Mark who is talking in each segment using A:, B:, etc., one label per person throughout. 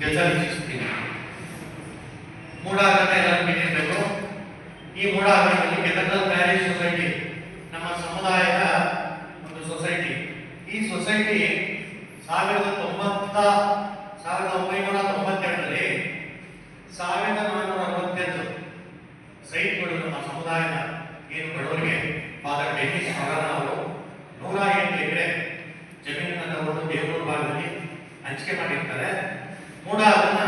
A: ಕೆಲಸ ಇಚ್ಛಿಸ್ತೀನಿ ಮೂಡ ಹಗರಣ ಎಲ್ಲರೂ ಕೇಳಿರ್ಬೇಕು ಈ ಮೂಡ ಹಗರಣದಲ್ಲಿ ಕೆಥಡ್ರಲ್ ಪ್ಯಾರಿಸ್ ಸೊಸೈಟಿ ನಮ್ಮ ಸಮುದಾಯದ ಒಂದು ಸೊಸೈಟಿ ಈ ಸೊಸೈಟಿ ಸಾವಿರದ ತೊಂಬತ್ತ ಸಾವಿರದ ಒಂಬೈನೂರ ತೊಂಬತ್ತೆರಡರಲ್ಲಿ ಸಾವಿರದ ನಾನ್ನೂರ ಅರವತ್ತೆಂಟು ಸೈಟ್ಗಳು ನಮ್ಮ ಸಮುದಾಯದ ಏನು ಬಡವರಿಗೆ ಫಾದರ್ ಡೆನ್ನಿಸ್ ಹಗರಣ ಅವರು ನೂರ ಎಂಟು ಎಕರೆ ಜಮೀನನ್ನು ಅವರು ದೇವರ ಭಾಗದಲ್ಲಿ ಹಂಚಿಕೆ ಮಾಡಿರ್ತಾರೆ. ಮೂಡ ಅದನ್ನ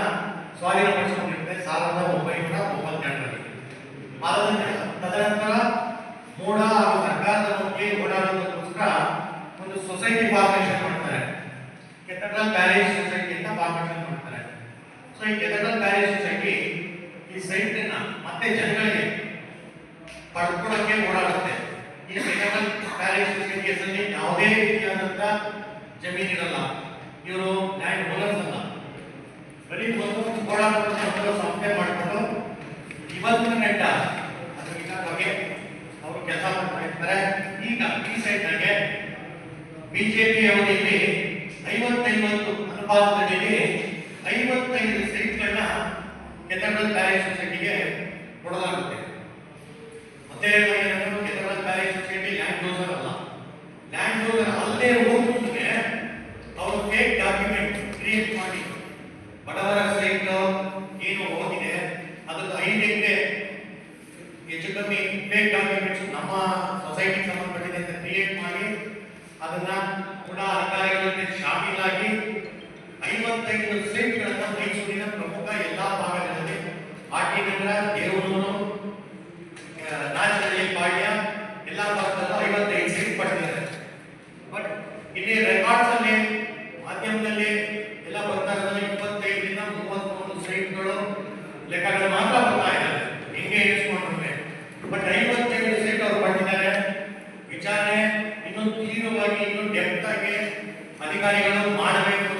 A: ಸ್ವಾಧೀನಪಡಿಸಿಕೊಂಡಿರುತ್ತೆ ಸಾವಿರದ ಒಂಬೈನೂರ ತೊಂಬತ್ತೆರಡರಲ್ಲಿ ಅದರಿಂದ ತದನಂತರ ಮೂಡ ಹಾಗೂ ಸರ್ಕಾರದ ಬಗ್ಗೆ ಓಡಾಡೋದಕ್ಕೋಸ್ಕರ ಒಂದು ಸೊಸೈಟಿ ಫಾರ್ಮೇಷನ್ ಮಾಡ್ತಾರೆ. ಕೆಥಡ್ರಲ್ ಪ್ಯಾರಿಸ್ ಸೊಸೈಟಿ ಅಂತ ಫಾರ್ಮೇಷನ್ ಮಾಡ್ತಾರೆ. ಸೊ ಈ ಕೆಥಡ್ರಲ್ ಪ್ಯಾರಿಸ್ ಸೊಸೈಟಿ ಈ ಸೈಟ್ ಅನ್ನ ಮತ್ತೆ ಜನಗಳಿಗೆ ಪಡ್ಕೊಳ್ಳೋಕೆ ಓಡಾಡುತ್ತೆ. ಈ ಕೆಥಡ್ರಲ್ ಪ್ಯಾರಿಸ್ ಸೊಸೈಟಿ ಹೆಸರಲ್ಲಿ ಯಾವುದೇ ರೀತಿಯಾದಂತ ಜಮೀನಿರಲ್ಲ. ಇವರು ಮಾಡಿಕೊಂಡು ಇವತ್ತಿನ ನೆಟ್ಟ ಅವರು ಕೆಲಸ ಈಗ ಐವತ್ತೈವತ್ತು ಅನುಪಾತದಲ್ಲಿ ಐವತ್ತೈದು ಕೊಡಲಾಗುತ್ತೆ ಮತ್ತೆ ಏನಂದ್ರೆ cathedral Paris society land user ಅಲ್ಲ ಲ್ಯಾಂಡ್ ಯೂಸರ್ ಅಲ್ಲದೆ ಹೋಗ್ತಿದ್ರೆ ಅವರು ಫೇಕ್ ಡಾಕ್ಯುಮೆಂಟ್ ಕ್ರಿಯೇಟ್ ಮಾಡಿ ಬಡವರ ಸೈಟ್ ಏನು ಹೋಗಿದೆ ಅದಕ್ಕೆ ಐದು ಎಕರೆ ಹೆಚ್ಚು ಕಮ್ಮಿ ಫೇಕ್ ಡಾಕ್ಯುಮೆಂಟ್ಸ್ ನಮ್ಮ ಸೊಸೈಟಿಗೆ ಸಂಬಂಧಪಟ್ಟಿದೆ ಅಂತ ಕ್ರಿಯೇಟ್ ಮಾಡಿ ಅದನ್ನ ಕೂಡ ಅಧಿಕಾರಿಗಳಿಗೆ ಶಾಮೀಲಾಗಿ ಐವತ್ತೈದು ಸೈಟ್ಗಳನ್ನು ಮೈಸೂರಿನ ಪ್ರಮುಖ ಎಲ್ಲಾ ಭಾಗಗಳಲ್ಲಿ ಆಟಿ ನಗರ ಆ, ನಾಚನಹಳ್ಳಿ ಪಾಳ್ಯ ಎಲ್ಲಾ ಭಾಗದಲ್ಲೂ ಐವತ್ತೈದು ಸೀಟ್ ಪಡೆದಿದ್ದಾರೆ. ಬಟ್ ಇಲ್ಲಿ ರೆಕಾರ್ಡ್ಸ್ ಲೆಕ್ಕಗಳು ಮಾತ್ರ ಬರ್ತಾ ಇದ್ದಾರೆ ಹೆಂಗೆ ಇರಿಸ್ಕೊಂಡ್ರೆ ಬಟ್ ಐವತ್ತೈದು ಸೀಟ್ ಅವ್ರು ಪಡೆದಿದ್ದಾರೆ ವಿಚಾರಣೆ ಇನ್ನೊಂದು ತೀವ್ರವಾಗಿ ಇನ್ನೂ ಡೆಪ್ತ್ ಆಗಿ ಅಧಿಕಾರಿಗಳು ಮಾಡಬೇಕು.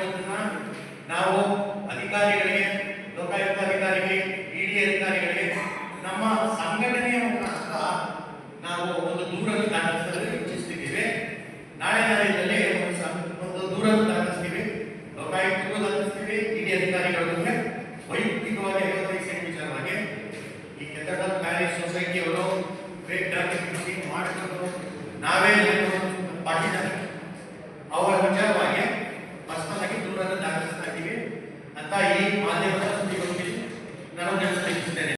A: ता यही मान्य